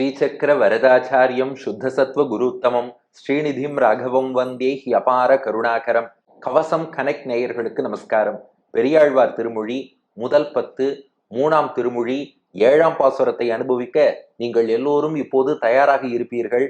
ஸ்ரீசக்கர வரதாச்சாரியம் சுத்தசத்வ குருத்தமம். ஸ்ரீநிதிம் ராகவம் வந்தே he அபார கருணாகரம். கவசம் connect நேயர்களுக்கு நமஸ்காரம். பெரியாழ்வார் திருமொழி முதல் பத்து மூணாம் திருமொழி ஏழாம் பாசுரத்தை அனுபவிக்க நீங்கள் எல்லோரும் இப்போது தயாராக இருப்பீர்கள்.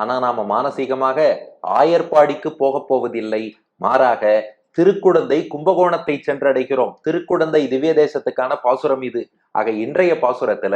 ஆனா நாம மானசீகமாக ஆயர்பாடிக்கு போகப் போவதில்லை. மாறாக திருக்குடந்தை கும்பகோணத்தை சென்றடைகிறோம். திருக்குடந்தை திவ்ய தேசத்துக்கான பாசுரம் இது. ஆக இன்றைய பாசுரத்துல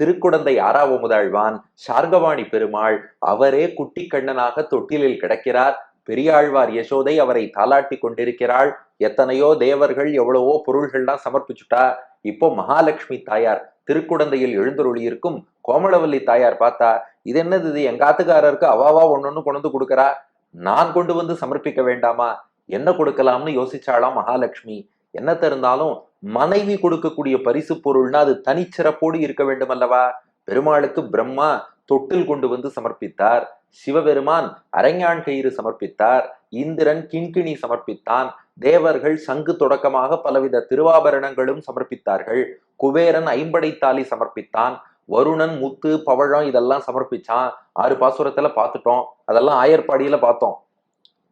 திருக்குடந்தை ஆறாவமுதாழ்வான் சார்கவாணி பெருமாள் அவரே குட்டி கண்ணனாக தொட்டிலில் கிடக்கிறார். பெரியாழ்வார் யசோதை அவரை தாலாட்டி கொண்டிருக்கிறாள். எத்தனையோ தேவர்கள் எவ்வளவோ பொருள்கள்லாம் சமர்ப்பிச்சுட்டா. இப்போ மகாலட்சுமி தாயார் திருக்குடந்தையில் எழுந்தருளி இருக்கும் கோமளவல்லி தாயார் பார்த்தா இது என்னது இது? எங்க ஆத்துக்காரருக்கு அவாவா ஒன்னொன்னு கொண்டு வந்து கொடுக்கறா? நான் கொண்டு வந்து சமர்ப்பிக்க வேண்டாமா? என்ன கொடுக்கலாம்னு யோசிச்சாளாம் மகாலட்சுமி? என்னத்த இருந்தாலும் மனைவி கொடுக்கக்கூடிய பரிசு பொருள்னா அது தனிச்சிறப்போடு இருக்க வேண்டும் அல்லவா பெருமாளுக்கு பிரம்மா தொட்டில் கொண்டு வந்து சமர்ப்பித்தார். சிவபெருமான் அரங்கான் கயிறு சமர்ப்பித்தார். இந்திரன் கிண்கிணி சமர்ப்பித்தான். தேவர்கள் சங்கு தொடக்கமாக பலவித திருவாபரணங்களும் சமர்ப்பித்தார்கள். குபேரன் ஐம்படைத்தாலி சமர்ப்பித்தான். வருணன் முத்து பவழம் இதெல்லாம் சமர்ப்பிச்சான் ஆறு பாசுரத்துல பார்த்துட்டோம் அதெல்லாம் ஆயர்பாடியில பார்த்தோம்.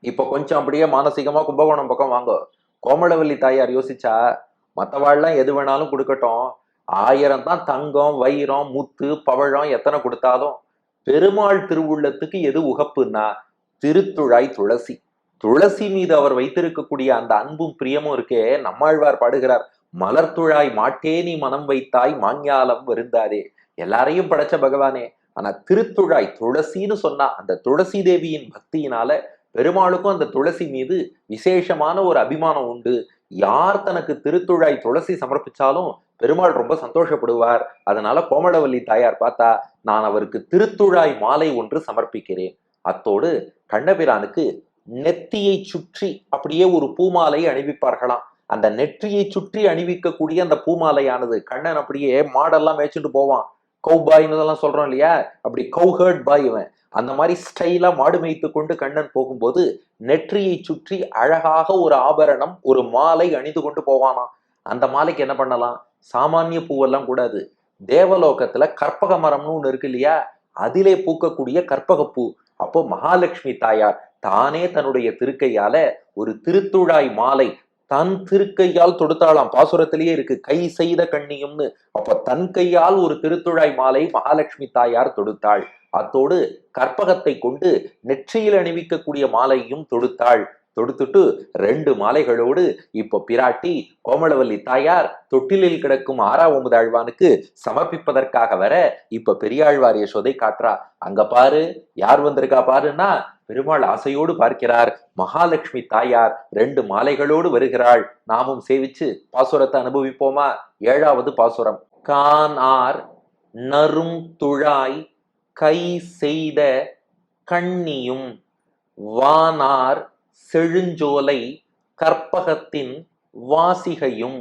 இப்போ கொஞ்சம் அப்படியே மானசீகமா கும்பகோணம் பக்கம் வாங்க. கோமலவல்லி தாயார் யோசிச்சா மற்றவாள்லாம் எது வேணாலும் கொடுக்கட்டும். ஆயிரம் தான் தங்கம் வைரம் முத்து பவழம் எத்தனை கொடுத்தாலும் பெருமாள் திருவுள்ளத்துக்கு எது உகப்புன்னா திருத்துழாய் துளசி. துளசி மீது அவர் வைத்திருக்கக்கூடிய அந்த அன்பும் பிரியமும் இருக்கே நம்மாழ்வார் பாடுகிறார் மலர்த்துழாய் மாட்டே நீ மனம் வைத்தாய் மாஞ்ஞாலம் வருந்தாதே. எல்லாரையும் படைச்ச பகவானே. ஆனா திருத்துழாய் துளசின்னு சொன்னா அந்த துளசி தேவியின் பக்தியினால பெருமாளுக்கும் அந்த துளசி மீது விசேஷமான ஒரு அபிமானம் உண்டு. யார் தனக்கு திருத்துழாய் துளசி சமர்ப்பிச்சாலும் பெருமாள் ரொம்ப சந்தோஷப்படுவார். அதனால கோமளவல்லி தாயார் பார்த்தா நான் அவருக்கு திருத்துழாய் மாலை ஒன்று சமர்ப்பிக்கிறேன். அத்தோடு கண்ணபிரானுக்கு நெத்தியை சுற்றி அப்படியே ஒரு பூமாலை அணிவிப்பார்களாம். அந்த நெற்றியை சுற்றி அணிவிக்கக்கூடிய அந்த பூமாலையானது கண்ணன் அப்படியே மாடெல்லாம் மேய்ச்சிட்டு போவான். கௌபாய்னு இதெல்லாம் சொல்றோம் இல்லையா? அப்படி கௌஹர்ட் பாய் இவன். அந்த மாதிரி ஸ்டைலா மாடு மேய்த்து கொண்டு கண்ணன் போகும்போது நெற்றியை சுற்றி அழகாக ஒரு ஆபரணம் ஒரு மாலை அணிந்து கொண்டு போவானாம். அந்த மாலைக்கு என்ன பண்ணலாம்? சாமானிய பூவெல்லாம் கூடாது. தேவலோகத்துல கற்பக மரம்னு ஒண்ணு இருக்கு இல்லையா? அதிலே பூக்கக்கூடிய கற்பகப்பூ அப்போ மகாலட்சுமி தாயார் தானே தன்னுடைய திருக்கையால ஒரு திருத்துழாய் மாலை தன் திருக்கையால் தொடுத்தாளாம். பாசுரத்திலேயே இருக்கு. கை செய்த கண்ணியம்னு. அப்ப தன் கையால் ஒரு திருத்துழாய் மாலை மகாலட்சுமி தாயார் தொடுத்தாள். அத்தோடு கற்பகத்தை கொண்டு நெற்றியில் அணிவிக்கக்கூடிய மாலையும் தொடுத்தாள். தொடுத்துட்டு ரெண்டு மாலைகளோடு இப்போ பிராட்டி கோமளவல்லி தாயார் தொட்டிலில் கிடக்கும் ஆறாவது சமர்ப்பிப்பதற்காக வர இப்ப பெரியாழ்வார் யசோதை காட்டுறா. அங்க பாரு யார் வந்திருக்கா பாருன்னா பெருமாள் ஆசையோடு பார்க்கிறார். மகாலட்சுமி தாயார் ரெண்டு மாலைகளோடு வருகிறாள். நாமும் சேவிச்சு பாசுரத்தை அனுபவிப்போமா? ஏழாவது பாசுரம். கான் ஆர் நரும் துழாய் கை செய்த கண்ணியும் வானார் செழுஞ்சோலை கற்பகத்தின் வாசிகையும்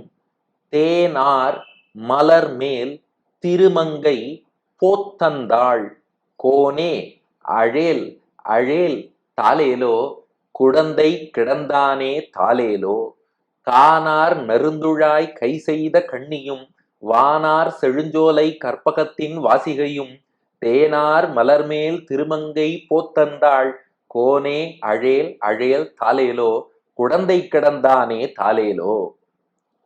தேனார் மலர் மேல் திருமங்கை போத்தந்தாள். கோனே அழேல் அழேல் தாலேலோ குடந்தை கிடந்தானே தாலேலோ கானார் நருந்துழாய் கை செய்த கண்ணியும் வானார் செழுஞ்சோலை கற்பகத்தின் வாசிகையும் தேனார் மலர்மேல் திருமங்கை போத்தந்தாள். கோனே அழேல் அழேல் தாலேலோ குடந்தை கிடந்தானே தாலேலோ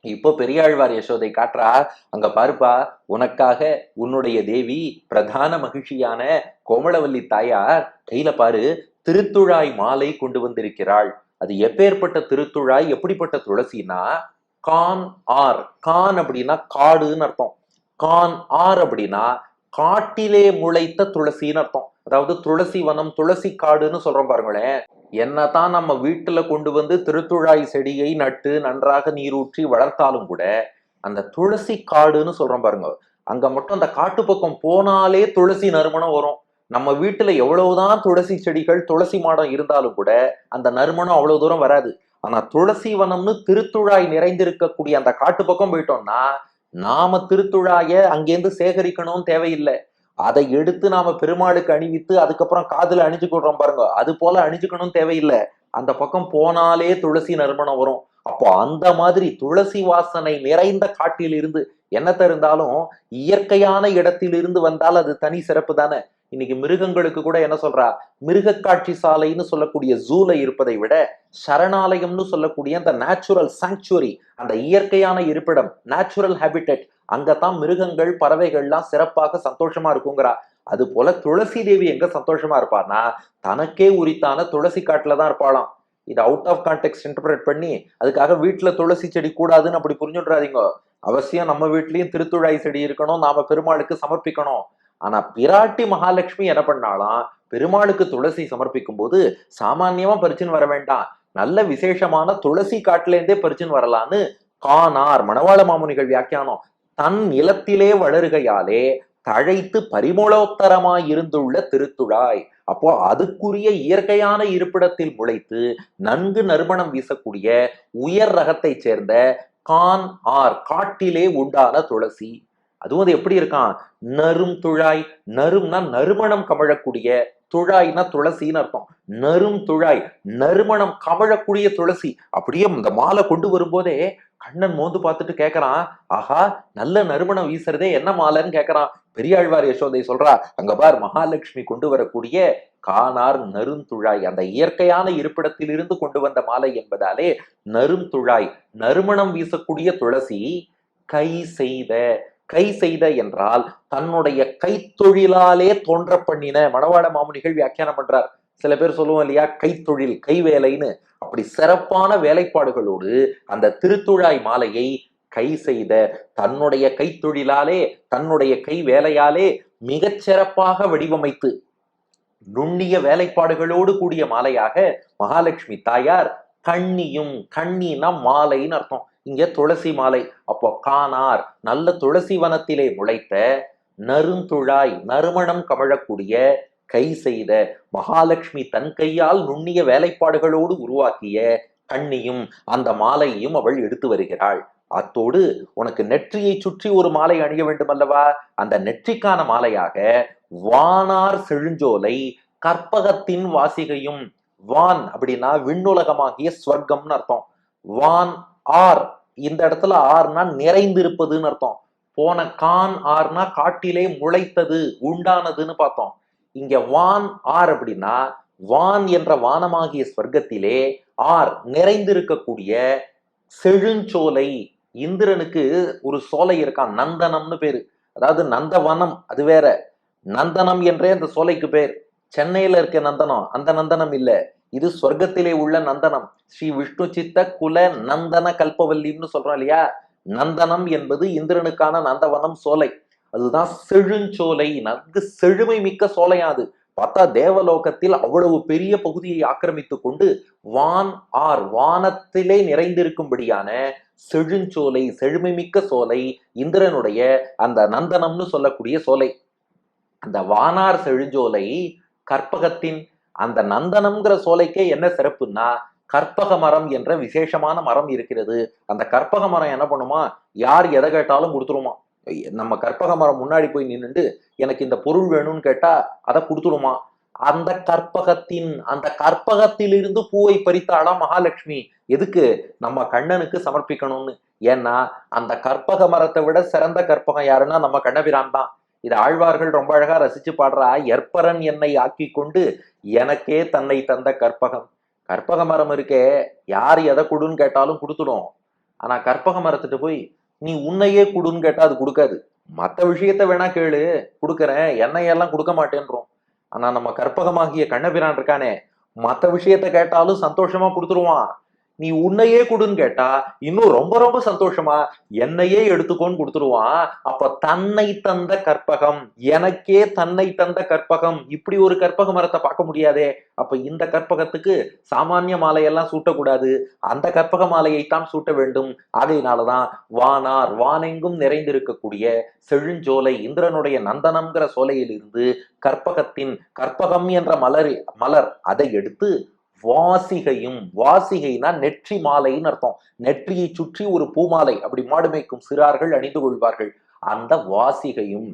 இப்போ பெரியாழ்வார் யசோதை காட்டுறா அங்க பாருப்பா உனக்காக உன்னுடைய தேவி பிரதான மகிழ்ச்சியான கோமளவல்லி தாயார் கையில பாரு திருத்துழாய் மாலை கொண்டு வந்திருக்கிறாள். அது எப்பேற்பட்ட திருத்துழாய் எப்படிப்பட்ட துளசினா கான் ஆர். கான் அப்படின்னா காடுன்னு அர்த்தம். கான் ஆர் அப்படின்னா காட்டிலே முளைத்த துளசின்னு அர்த்தம். அதாவது துளசி வனம் துளசி காடுன்னு சொல்றோம் பாருங்களேன். என்னதான் நம்ம வீட்டுல கொண்டு வந்து திருத்துழாய் செடியை நட்டு நன்றாக நீரூற்றி வளர்த்தாலும் கூட அந்த துளசி காடுன்னு சொல்றோம் பாருங்க. அங்க மட்டும் அந்த காட்டு பக்கம் போனாலே துளசி நறுமணம் வரும். நம்ம வீட்டுல எவ்வளவுதான் துளசி செடிகள் துளசி மாடம் இருந்தாலும் கூட அந்த நறுமணம் அவ்வளவு தூரம் வராது. ஆனா துளசி வனம்னு திருத்துழாய் நிறைந்திருக்கக்கூடிய அந்த காட்டு பக்கம் போயிட்டோம்னா நாம திருத்துழாய அங்கேருந்து சேகரிக்கணும் தேவையில்லை. அதை எடுத்து நாம பெருமாளுக்கு அணிவித்து அதுக்கப்புறம் காதுல அணிஞ்சு பாருங்க. அது போல அணிஞ்சுக்கணும் தேவையில்லை. அந்த பக்கம் போனாலே துளசி நறுமணம் வரும். அப்போ அந்த மாதிரி துளசி வாசனை நிறைந்த காட்டிலிருந்து என்னத்தை என்னத்த இருந்தாலும் இயற்கையான இடத்திலிருந்து வந்தால் அது தனி சிறப்பு தானே. இன்னைக்கு மிருகங்களுக்கு கூட என்ன சொல்றா? மிருக காட்சி சாலைன்னு சொல்லக்கூடிய ஜூல இருப்பதை விட சரணாலயம்னு சொல்லக்கூடிய அந்த நேச்சுரல் சாங்சுவரி அந்த இயற்கையான இருப்பிடம் நேச்சுரல் ஹேபிட்டட் அங்கதான் மிருகங்கள் பறவைகள்லாம் சிறப்பாக சந்தோஷமா இருக்குங்கிறா. அது போல துளசி தேவி எங்க சந்தோஷமா இருப்பார்னா தனக்கே உரித்தான துளசி காட்டுல தான் இருப்பாளாம். இது அவுட் ஆஃப் கான்டெக்ட் இன்டர்பிரேட் பண்ணி அதுக்காக வீட்டுல துளசி செடி கூடாதுன்னு அப்படி புரிஞ்சுடுறாதீங்க அவசியம் நம்ம வீட்லயும் திருத்துழாய் செடி இருக்கணும் நாம பெருமாளுக்கு சமர்ப்பிக்கணும். ஆனா பிராட்டி மகாலட்சுமி என்ன பண்ணாலாம் பெருமாளுக்கு துளசி சமர்ப்பிக்கும் போது சாமான்யமா பறிச்சுன்னு வர வேண்டாம். நல்ல விசேஷமான துளசி காட்டுல இருந்தே பறிச்சுன்னு வரலான்னு கானார் மணவாள மாமுனிகள் வியாக்கியானம். தன் நிலத்திலே வளருகையாலே தழைத்து பரிமளோத்தரமாய் இருந்துள்ள திருத்துழாய். அப்போ அதுக்குரிய இயற்கையான இருப்பிடத்தில் முளைத்து நன்கு நறுமணம் வீசக்கூடிய உயர் ரகத்தைச் சேர்ந்த கான் ஆர் காட்டிலே உண்டான துளசி. அதுவும் அது எப்படி இருக்கான்? நறும் துழாய் நறும்னா நறுமணம் கமழக்கூடிய துழாய்னா துளசின்னு அர்த்தம். நறும் துழாய் நறுமணம் கமழக்கூடிய துளசி. அப்படியே இந்த மாலை கொண்டு வரும்போதே கண்ணன் மோந்து பார்த்துட்டு கேட்கறான் ஆஹா நல்ல நறுமணம் வீசுறதே என்ன மாலைன்னு கேட்கறான் பெரியாழ்வார் யசோதை சொல்றா அங்க பார் மகாலட்சுமி கொண்டு வரக்கூடிய கானார் நருந்துழாய் அந்த இயற்கையான இருப்பிடத்திலிருந்து கொண்டு வந்த மாலை என்பதாலே நறும் துழாய் நறுமணம் வீசக்கூடிய துளசி கை செய்த கை செய்த என்றால் தன்னுடைய கைத்தொழிலாலே தோன்ற பண்ணின மணவாள மாமுனிகள் வியாக்கியானம் பண்றார். சில பேர் சொல்லுவோம் இல்லையா? கைத்தொழில் கைவேலைன்னு. அப்படி சிறப்பான வேலைப்பாடுகளோடு அந்த திருத்துழாய் மாலையை கை செய்த தன்னுடைய கைத்தொழிலாலே தன்னுடைய கை வேலையாலே மிகச் சிறப்பாக வடிவமைத்து நுண்ணிய வேலைப்பாடுகளோடு கூடிய மாலையாக மகாலட்சுமி தாயார் கண்ணியும் கண்ணினா மாலைன்னு அர்த்தம். இங்க துளசி மாலை. அப்போ கானார் நல்ல துளசி வனத்திலே முளைத்த நறுந்துழாய் நறுமணம் கமழக்கூடிய கை செய்த மகாலட்சுமி தன் கையால் நுண்ணிய வேலைப்பாடுகளோடு உருவாக்கிய கண்ணியும் அந்த மாலையையும் அவள் எடுத்து வருகிறாள். அத்தோடு உனக்கு நெற்றியை சுற்றி ஒரு மாலை அணிய வேண்டும் அல்லவா அந்த நெற்றிக்கான மாலையாக வானார் செழுஞ்சோலை கற்பகத்தின் வாசிகையும் வான் அப்படின்னா விண்ணுலகமாகிய ஸ்வர்க்கம்னு அர்த்தம். வான் ஆர். இந்த இடத்துல ஆர்னா நிறைந்திருப்பதுன்னு அர்த்தம். போன கான் ஆர்னா காட்டிலே முளைத்தது உண்டானதுன்னு பார்த்தோம். இங்க வான் ஆர் அப்படின்னா வான் என்ற வானமாகிய ஸ்வர்க்கத்திலே ஆர் நிறைந்திருக்கக்கூடிய செழுஞ்சோலை. இந்திரனுக்கு ஒரு சோலை இருக்கான் நந்தனம்னு பேரு. அதாவது நந்தவனம் அது வேற. நந்தனம் என்றே அந்த சோலைக்கு பேர். சென்னையில இருக்க நந்தனம் அந்த நந்தனம் இல்லை. இது சொர்க்கத்திலே உள்ள நந்தனம். ஸ்ரீ விஷ்ணு சித்த குல நந்தன கல்பவல்லின்னு சொல்றோம் இல்லையா? நந்தனம் என்பது இந்திரனுக்கான நந்தவனம் சோலை. அதுதான் செழுஞ்சோலை. நன்கு செழுமை மிக்க சோலையாது பார்த்தா தேவலோகத்தில் அவ்வளவு பெரிய பகுதியை ஆக்கிரமித்து கொண்டு வான் ஆர் வானத்திலே நிறைந்திருக்கும்படியான செழுஞ்சோலை செழுமை மிக்க சோலை இந்திரனுடைய அந்த நந்தனம்னு சொல்லக்கூடிய சோலை. அந்த வானார் செழுஞ்சோலை கற்பகத்தின் அந்த நந்தனம்ங்கிற சோலைக்கே என்ன சிறப்புன்னா கற்பக மரம் என்ற விசேஷமான மரம் இருக்கிறது. அந்த கற்பக மரம் என்ன பண்ணுமா? யார் எதை கேட்டாலும் கொடுத்துருமா. நம்ம கற்பக மரம் முன்னாடி போய் நின்றுட்டு எனக்கு இந்த பொருள் வேணும்னு கேட்டா அதை கொடுத்துருமா. அந்த கற்பகத்தின் அந்த கற்பகத்திலிருந்து பூவை பறித்தாளா மகாலட்சுமி? எதுக்கு? நம்ம கண்ணனுக்கு சமர்ப்பிக்கணும்னு. ஏன்னா அந்த கற்பக மரத்தை விட சிறந்த கற்பகம் யாருன்னா நம்ம கண்ணபிரான் தான். இது ஆழ்வார்கள் ரொம்ப அழகா ரசிச்சு பாடுறா எற்பரன் என்னை ஆக்கி கொண்டு எனக்கே தன்னை தந்த கற்பகம். கற்பக மரம் இருக்கே யார் எதை கொடுன்னு கேட்டாலும் கொடுத்துடும். ஆனா கற்பக மரத்துட்டு போய் நீ உன்னையே கொடுன்னு கேட்டா அது கொடுக்காது. மற்ற விஷயத்த வேணா கேளு கொடுக்குறேன் என்னையெல்லாம் கொடுக்க மாட்டேன்றோம். ஆனா நம்ம கற்பகமாகிய கண்ணபிரான் இருக்கானே மற்ற விஷயத்த கேட்டாலும் சந்தோஷமா கொடுத்துருவான். நீ உன்னையே கொடுன்னு கேட்டா இன்னும் ரொம்ப ரொம்ப சந்தோஷமா என்னையே எடுத்துக்கோன்னு கொடுத்துருவான். அப்ப தன்னை தந்த கற்பகம் எனக்கே தன்னை தந்த கற்பகம் இப்படி ஒரு கற்பக மரத்தை பார்க்க முடியாதே. அப்ப இந்த கற்பகத்துக்கு சாமானிய மாலையெல்லாம் சூட்டக்கூடாது. அந்த கற்பக மாலையைத்தான் சூட்ட வேண்டும். ஆகையினாலதான் வானார் வானெங்கும் நிறைந்திருக்கக்கூடிய செழுஞ்சோலை இந்திரனுடைய நந்தனம்ங்கிற சோலையிலிருந்து கற்பகத்தின் கற்பகம் என்ற மலர் மலர் அதை எடுத்து வாசிகையும் வாசிகைனா நெற்றி மாலைன்னு அர்த்தம். நெற்றியை சுற்றி ஒரு பூமாலை. அப்படி மாடு மேய்க்கும் சிறார்கள் அணிந்து கொள்வார்கள். அந்த வாசிகையும்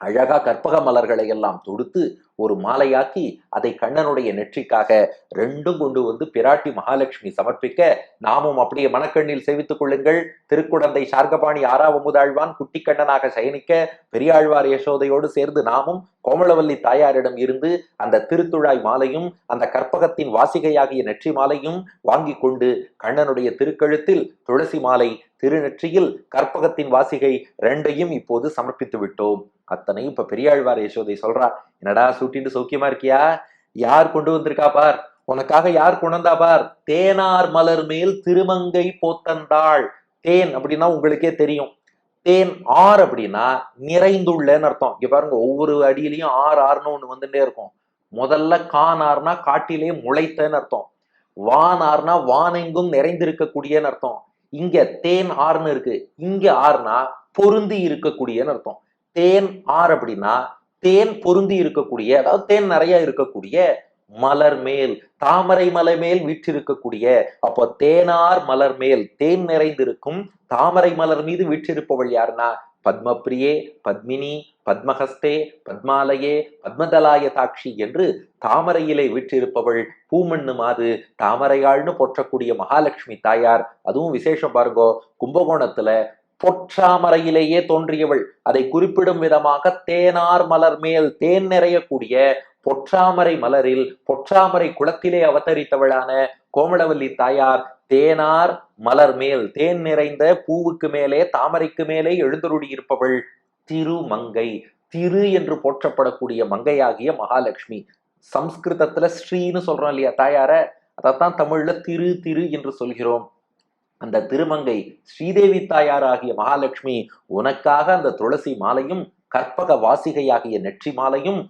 அழகா கற்பக மலர்களை எல்லாம் தொடுத்து ஒரு மாலையாக்கி அதை கண்ணனுடைய நெற்றிக்காக ரெண்டும் கொண்டு வந்து பிராட்டி மகாலட்சுமி சமர்ப்பிக்க நாமும் அப்படியே மனக்கண்ணில் சேவித்துக் கொள்ளுங்கள். திருக்குடந்தை சார்கபாணி ஆறாவமுதாழ்வான் குட்டி கண்ணனாக சயனிக்க பெரியாழ்வார் யசோதையோடு சேர்ந்து நாமும் கோமளவல்லி தாயாரிடம் இருந்து அந்த திருத்துழாய் மாலையும் அந்த கற்பகத்தின் வாசிகையாகிய நெற்றி மாலையும் வாங்கி கொண்டு கண்ணனுடைய திருக்கழுத்தில் துளசி மாலை திருநெற்றியில் கற்பகத்தின் வாசிகை ரெண்டையும் இப்போது சமர்ப்பித்து விட்டோம். அத்தனையும் இப்ப பெரியாழ்வார் யசோதை சொல்றா என்னடா சூட்டின்னு சௌக்கியமா இருக்கியா? யார் கொண்டு வந்திருக்கா பார்? உனக்காக யார் கொண்டு பார்? தேனார் மலர் மேல் திருமங்கை போத்தந்தாள். தேன் அப்படின்னா உங்களுக்கே தெரியும். தேன் ஆர் அப்படின்னா நிறைந்துள்ளன்னு அர்த்தம். இங்க பாருங்க ஒவ்வொரு அடியிலையும் ஆறு ஆறுன்னு ஒண்ணு வந்துட்டே இருக்கும். முதல்ல கானார்னா காட்டிலே முளைத்தன்னு அர்த்தம். வானார்னா வானெங்கும் நிறைந்திருக்கக்கூடியன்னு அர்த்தம். இங்க தேன் ஆறுன்னு இருக்கு. இங்க ஆறுனா பொருந்தி இருக்கக்கூடியன்னு அர்த்தம். தேன் ஆறு அப்படின்னா தேன் பொருந்தி இருக்கக்கூடிய அதாவது தேன் நிறைய இருக்கக்கூடிய மலர் மேல் தாமரை மலை மேல் வீற்றிருக்கக்கூடிய அப்போ தேனார் மலர் மேல் தேன் நிறைந்திருக்கும் தாமரை மலர் மீது வீற்றிருப்பவள் யாருன்னா? பத்மபிரியே பத்மினி பத்மஹஸ்தே பத்மாலயே பத்மதலாய தாட்சி என்று தாமரையிலே வீற்றிருப்பவள் பூமண்ணு மாது தாமரையாள்னு போற்றக்கூடிய மகாலட்சுமி தாயார். அதுவும் விசேஷம் பாருங்கோ கும்பகோணத்துல பொற்றாமரையிலேயே தோன்றியவள். அதை குறிப்பிடும் விதமாக தேனார் மலர் மேல் தேன் நிறையக்கூடிய பொற்றாமரை மலரில் பொற்றாமரை குளத்திலே அவதரித்தவளான கோமளவல்லி தாயார் தேனார் மலர் மேல் தேன் நிறைந்த பூவுக்கு மேலே தாமரைக்கு மேலே எழுந்தருடி இருப்பவள் திருமங்கை. திரு என்று போற்றப்படக்கூடிய மங்கையாகிய மகாலட்சுமி. சம்ஸ்கிருதத்துல ஸ்ரீன்னு சொல்றோம் இல்லையா தாயார? அதைத்தான் தமிழ்ல திரு திரு என்று சொல்கிறோம். அந்த திருமங்கை ஸ்ரீதேவி தாயார் ஆகிய மகாலட்சுமி உனக்காக அந்த துளசி மாலையும் கற்பக வாசிகையாகிய நெற்றி மாலையும்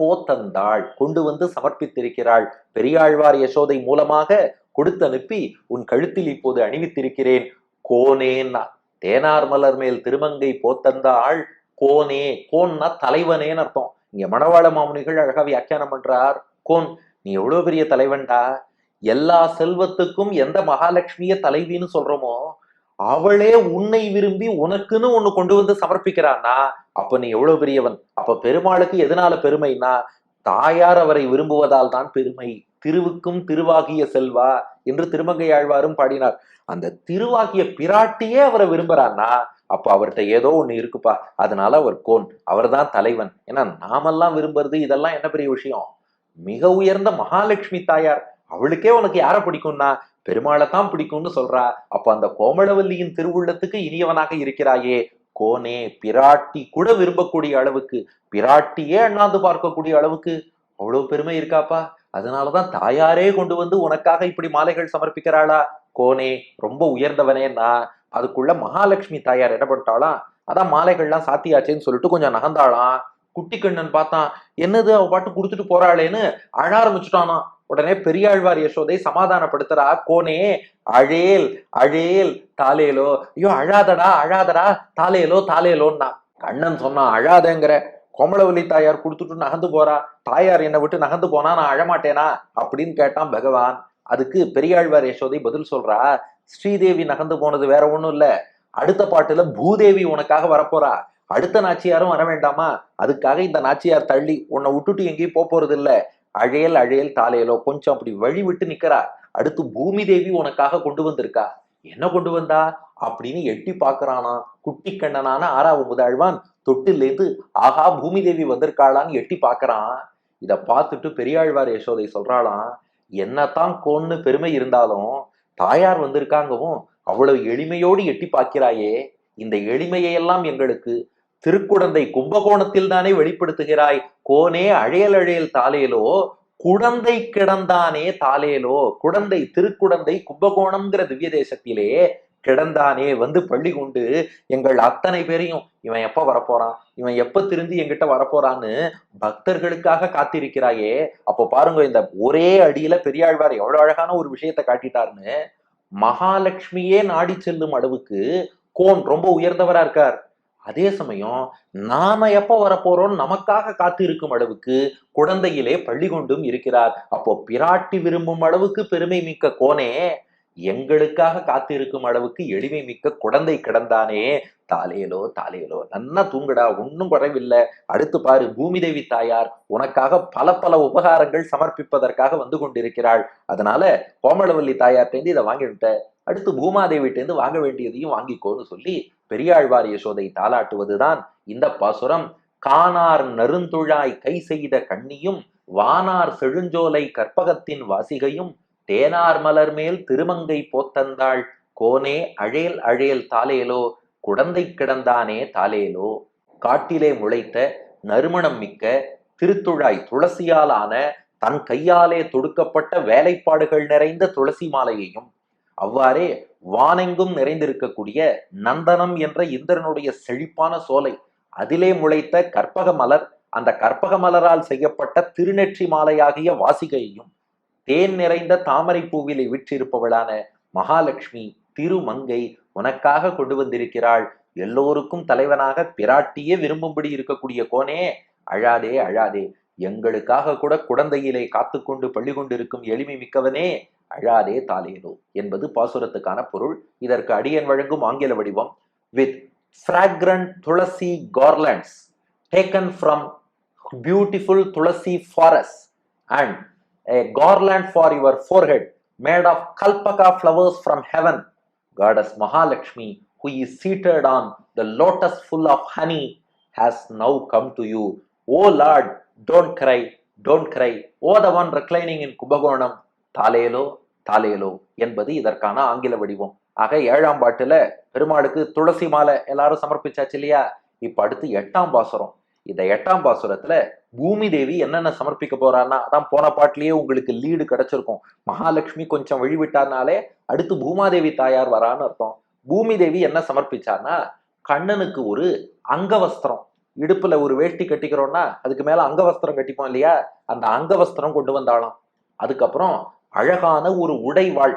போத்தந்தாள் கொண்டு வந்து சமர்ப்பித்திருக்கிறாள். பெரியாழ்வார் யசோதை மூலமாக கொடுத்து அனுப்பி உன் கழுத்தில் இப்போது அணிவித்திருக்கிறேன். கோனேன்னா தேனார் மலர் மேல் திருமங்கை போத்தந்தாள். கோனே கோன்னா தலைவனேன்னு அர்த்தம். இங்க மணவாள மாமுனிகள் அழகா வியாக்கியானம் பண்றார். கோன் நீ எவ்வளவு பெரிய தலைவன்டா? எல்லா செல்வத்துக்கும் எந்த மகாலட்சுமிய தலைவின்னு சொல்றோமோ அவளே உன்னை விரும்பி உனக்குன்னு ஒண்ணு கொண்டு வந்து சமர்ப்பிக்கிறான்னா அப்ப நீ எவ்வளவு பெரியவன்? அப்ப பெருமாளுக்கு எதனால பெருமைனா தாயார் அவரை விரும்புவதால் தான் பெருமை. திருவுக்கும் திருவாகிய செல்வா என்று திருமங்கை ஆழ்வாரும் பாடினார். அந்த திருவாகிய பிராட்டியே அவரை விரும்புறான்னா அப்ப அவர்கிட்ட ஏதோ ஒண்ணு இருக்குப்பா. அதனால அவர் கோன். அவர்தான் தலைவன். ஏன்னா நாமெல்லாம் விரும்புறது இதெல்லாம் என்ன பெரிய விஷயம்? மிக உயர்ந்த மகாலட்சுமி தாயார். அவளுக்கே உனக்கு யாரை பிடிக்கும்னா பெருமாளை தான் பிடிக்கும்னு சொல்றா. அப்ப அந்த கோமளவல்லியின் திருவுள்ளத்துக்கு இனியவனாக இருக்கிறாயே. கோனே பிராட்டி கூட விரும்பக்கூடிய அளவுக்கு பிராட்டியே அண்ணாந்து பார்க்கக்கூடிய அளவுக்கு அவ்வளவு பெருமை இருக்காப்பா? அதனாலதான் தாயாரே கொண்டு வந்து உனக்காக இப்படி மாலைகள் சமர்ப்பிக்கிறாளா? கோனே ரொம்ப உயர்ந்தவனேன்னா அதுக்குள்ள மகாலட்சுமி தாயார் என்ன பண்ணிட்டாளாம் அதான் மாலைகள்லாம் சாத்தியாச்சேன்னு சொல்லிட்டு கொஞ்சம் நகர்ந்தாளாம். குட்டி கண்ணன் பார்த்தான் என்னது அவ பாட்டு குடுத்துட்டு போறாளேன்னு? அழ ஆரம்பிச்சுட்டானா உடனே பெரியாழ்வார் யசோதை சமாதானப்படுத்துறா. கோனே அழேல் அழேல் தாலேலோ ஐயோ அழாதடா அழாதடா தாலேலோ தாலேலோன்னா கண்ணன் சொன்னான் அழாதேங்கிற. கோமலவல்லி தாயார் கொடுத்துட்டு நகர்ந்து போறா. தாயார் என்னை விட்டு நகர்ந்து போனா நான் அழமாட்டேனா? அப்படின்னு கேட்டான் பகவான். அதுக்கு பெரியாழ்வார் யசோதை பதில் சொல்றா ஸ்ரீதேவி நகர்ந்து போனது வேற ஒன்றும் இல்லை. அடுத்த பாட்டுல பூதேவி உனக்காக வரப்போறா. அடுத்த நாச்சியாரும் வர வேண்டாமா? அதுக்காக இந்த நாச்சியார் தள்ளி உன்னை விட்டுட்டு எங்கேயும் போறது இல்லை அழையல் அழையல் தாலையலோ கொஞ்சம் அப்படி வழி விட்டு நிக்கிறா. அடுத்து பூமி தேவி உனக்காக கொண்டு வந்திருக்கா. என்ன கொண்டு வந்தா? அப்படின்னு எட்டி பாக்குறானா குட்டி கண்ணனான ஆறாவு முதல்வான் தொட்டிலேந்து ஆஹா பூமி தேவி வந்திருக்காளான்னு எட்டி பாக்குறான் இத பார்த்துட்டு பெரியாழ்வார் யசோதை சொல்றாளாம் என்னத்தான் கோன்னு பெருமை இருந்தாலும் தாயார் வந்திருக்காங்கவும் அவ்வளவு எளிமையோடு எட்டி பார்க்கிறாயே. இந்த எளிமையெல்லாம் எங்களுக்கு திருக்குடந்தை கும்பகோணத்தில் தானே வெளிப்படுத்துகிறாய்? கோனே அழையல் அழையல் தாலேலோ குடந்தை கிடந்தானே தாலேலோ குடந்தை திருக்குடந்தை கும்பகோணம்ங்கிற திவ்ய தேசத்திலே கிடந்தானே வந்து பள்ளி கொண்டு எங்கள் அத்தனை பேரையும் இவன் எப்ப வரப்போறான்? இவன் எப்ப திருந்தி எங்கிட்ட வரப்போறான்னு பக்தர்களுக்காக காத்திருக்கிறாயே. அப்போ பாருங்க இந்த ஒரே அடியில பெரியாழ்வார் எவ்வளவு அழகான ஒரு விஷயத்தை காட்டிட்டாருன்னு மகாலட்சுமியே நாடி செல்லும் அளவுக்கு கோன் ரொம்ப உயர்ந்தவரா இருக்கார். அதே சமயம் நாம எப்ப வரப்போறோம் நமக்காக காத்து இருக்கும் அளவுக்கு குழந்தையிலே பள்ளி கொண்டும் இருக்கிறார். அப்போ பிராட்டி விரும்பும் அளவுக்கு பெருமை மிக்க கோனே எங்களுக்காக காத்து இருக்கும் அளவுக்கு எளிமை மிக்க குழந்தை கிடந்தானே. தாலேலோ தாலேலோ நன்னா தூங்குடா ஒன்னும் குறைவில்லை. அடுத்து பாரு பூமி தேவி தாயார் உனக்காக பல பல உபகாரங்கள் சமர்ப்பிப்பதற்காக வந்து கொண்டிருக்கிறாள். அதனால கோமளவல்லி தாயார்ட்டேந்து இதை வாங்கிவிட்ட அடுத்து பூமாதேவிட்டேந்து வாங்க வேண்டியதையும் வாங்கிக்கோன்னு சொல்லி பெரியாழ்வார் யசோதை தாளாட்டுவதுதான் இந்த பாசுரம். காணார் நறுந்துழாய் கை செய்த கண்ணியும் வானார் செழுஞ்சோலை கற்பகத்தின் வாசிகையும் தேனார் மலர் மேல் திருமங்கை போத்தந்தாள் கோனே அழேல் அழேல் தாலேலோ குடந்தை கிடந்தானே தாலேலோ காட்டிலே முளைத்த நறுமணம் மிக்க திருத்துழாய் துளசியாலான தன் கையாலே தொடுக்கப்பட்ட வேலைப்பாடுகள் நிறைந்த துளசி மாலையையும் அவ்வாறே வானெங்கும் நிறைந்திருக்கக்கூடிய நந்தனம் என்ற இந்திரனுடைய செழிப்பான சோலை அதிலே முளைத்த கற்பக மலர் அந்த கற்பக மலரால் செய்யப்பட்ட திருநெற்றி மாலையாகிய வாசிகையையும் தேன் நிறைந்த தாமரை பூவிலை விற்றிருப்பவளான மகாலட்சுமி திருமங்கை உனக்காக கொண்டு வந்திருக்கிறாள். எல்லோருக்கும் தலைவனாக பிராட்டியே விரும்பும்படி இருக்கக்கூடிய கோனே அழாதே அழாதே. எங்களுக்காக கூட குழந்தையிலே காத்துக்கொண்டு பள்ளி கொண்டிருக்கும் எளிமை மிக்கவனே அழாதே தாலேனோ என்பது பாசுரத்துக்கான பொருள் இதற்கு அடியன் வழங்கும் ஆங்கில வடிவம் with fragrant tulsi garlands taken from beautiful tulsi forest and a garland for your forehead made of kalpaka flowers from heaven goddess Mahalakshmi who is seated on the lotus full of honey has now come to you O lord don't cry don't cry O the one reclining in Kumbakonam தாலேலோ தாலேலோ என்பது இதற்கான ஆங்கில வடிவம். ஆக ஏழாம் பாட்டுல பெருமாளுக்கு துளசி மாலை எல்லாரும் சமர்ப்பிச்சாச்சு இல்லையா? இப்ப அடுத்து எட்டாம் பாசுரம். இந்த எட்டாம் பாசுரத்துல பூமி தேவி என்னென்ன சமர்ப்பிக்க போறான்னா அதான் போன பாட்டிலேயே உங்களுக்கு லீடு கிடைச்சிருக்கும். மகாலட்சுமி கொஞ்சம் வழிவிட்டார்னாலே அடுத்து பூமாதேவி தாயார் வரான்னு அர்த்தம். பூமி தேவி என்ன சமர்ப்பிச்சார்னா கண்ணனுக்கு ஒரு அங்கவஸ்திரம் இடுப்புல ஒரு வேஷ்டி கட்டிக்கிறோம்னா அதுக்கு மேல அங்கவஸ்திரம் கட்டிப்போம் இல்லையா? அந்த அங்கவஸ்திரம் கொண்டு வந்தாலும் அதுக்கப்புறம் அழகான ஒரு உடைவாள்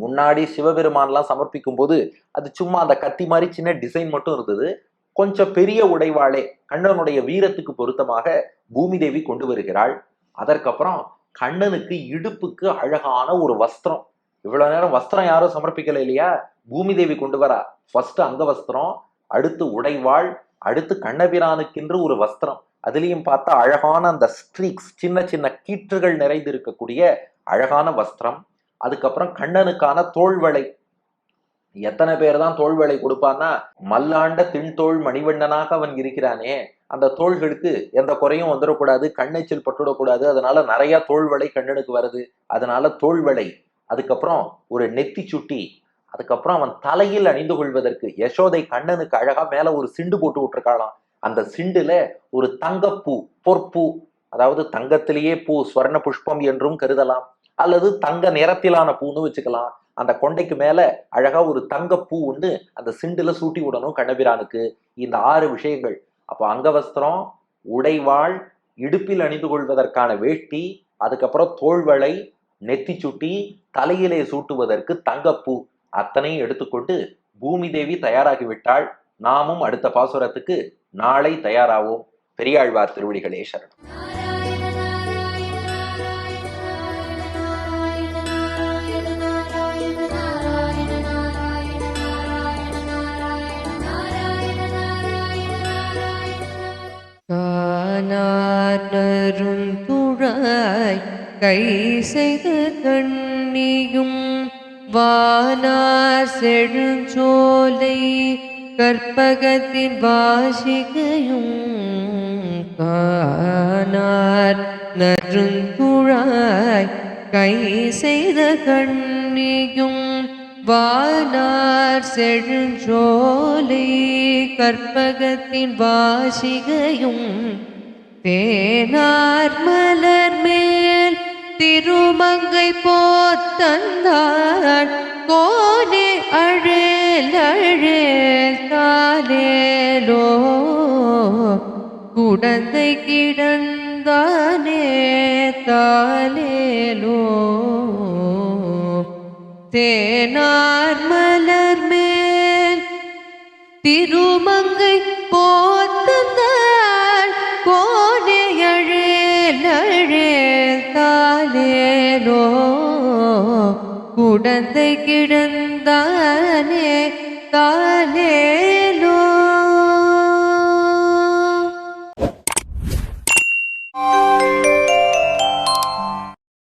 முன்னாடி சிவபெருமான்லாம் சமர்ப்பிக்கும் போது அது சும்மா அந்த கத்தி மாதிரி சின்ன டிசைன் மட்டும் இருந்தது. கொஞ்சம் பெரிய உடைவாளே கண்ணனுடைய வீரத்துக்கு பொருத்தமாக பூமி தேவி கொண்டு வருகிறாள். அதற்கப்புறம் கண்ணனுக்கு இடுப்புக்கு அழகான ஒரு வஸ்திரம். இவ்வளவு நேரம் வஸ்திரம் யாரும் சமர்ப்பிக்கல இல்லையா? பூமி தேவி கொண்டு வரா. ஃபர்ஸ்ட் அங்க வஸ்திரம் அடுத்து உடைவாள் அடுத்து கண்ணபிரானுக்கென்று ஒரு வஸ்திரம். அதுலேயும் பார்த்தா அழகான அந்த ஸ்ட்ரீக்ஸ் சின்ன சின்ன கீற்றுகள் நிறைந்து இருக்கக்கூடிய அழகான வஸ்திரம் அதுக்கப்புறம் கண்ணனுக்கான தோள்வளை. எத்தனை பேர் தான் தோள்வளை கொடுப்பான்னா மல்லாண்ட திண்தோள் மணிவண்ணனாக அவன் இருக்கிறானே அந்த தோள்களுக்கு எந்த குறையும் வந்துடக்கூடாது கண்ணெச்சில் பட்டுடக்கூடாது அதனால நிறைய தோல்வளை கண்ணனுக்கு வருது. அதனால தோல்வளை அதுக்கப்புறம் ஒரு நெத்தி சுட்டி. அதுக்கப்புறம் அவன் தலையில் அணிந்து கொள்வதற்கு யசோதை கண்ணனுக்கு அழகா மேல ஒரு சிண்டு போட்டு விட்டுருக்காளாம். அந்த சிண்டுல ஒரு தங்கப்பூ பொற்பூ அதாவது தங்கத்திலேயே பூ ஸ்வர்ண புஷ்பம் என்றும் கருதலாம். அல்லது தங்க நிறத்திலான பூன்னு வச்சுக்கலாம். அந்த கொண்டைக்கு மேல அழகா ஒரு தங்க பூ உண்டு அந்த சிண்டுல சூட்டி விடணும் கண்ணபிரானுக்கு. இந்த ஆறு விஷயங்கள். அப்போ அங்கவஸ்திரம் உடைவாள் இடுப்பில் அணிந்து கொள்வதற்கான வேட்டி அதுக்கப்புறம் தோள்வளை நெத்தி சுட்டி தலையிலே சூட்டுவதற்கு தங்கப்பூ. அத்தனையும் எடுத்துக்கொண்டு பூமி தேவி தயாராகிவிட்டாள் நாமும் அடுத்த பாசுரத்துக்கு நாளை தயாராவோம். பெரியாழ்வார் திருவடிகளே சரணம். காணார்நரும் துழாய் கை செய்த கண்ணியும் வானார் செழுஞ்சோலை கற்பகத்தின் வாசிகையும் காணார். நருந்துழாய் கை செய்த கண்ணியும் வானார் செழுஞ்சோலை கற்பகத்தின் வாசிகையும் தேனார் மலர் மேல் திருமங்கை போத்தந்தாள் கோனே அழேல் அழேல் தாலேலோ குடந்தை கிடந்தானே தாலேலோ தேனார் அழேல் கிடந்தானே காலே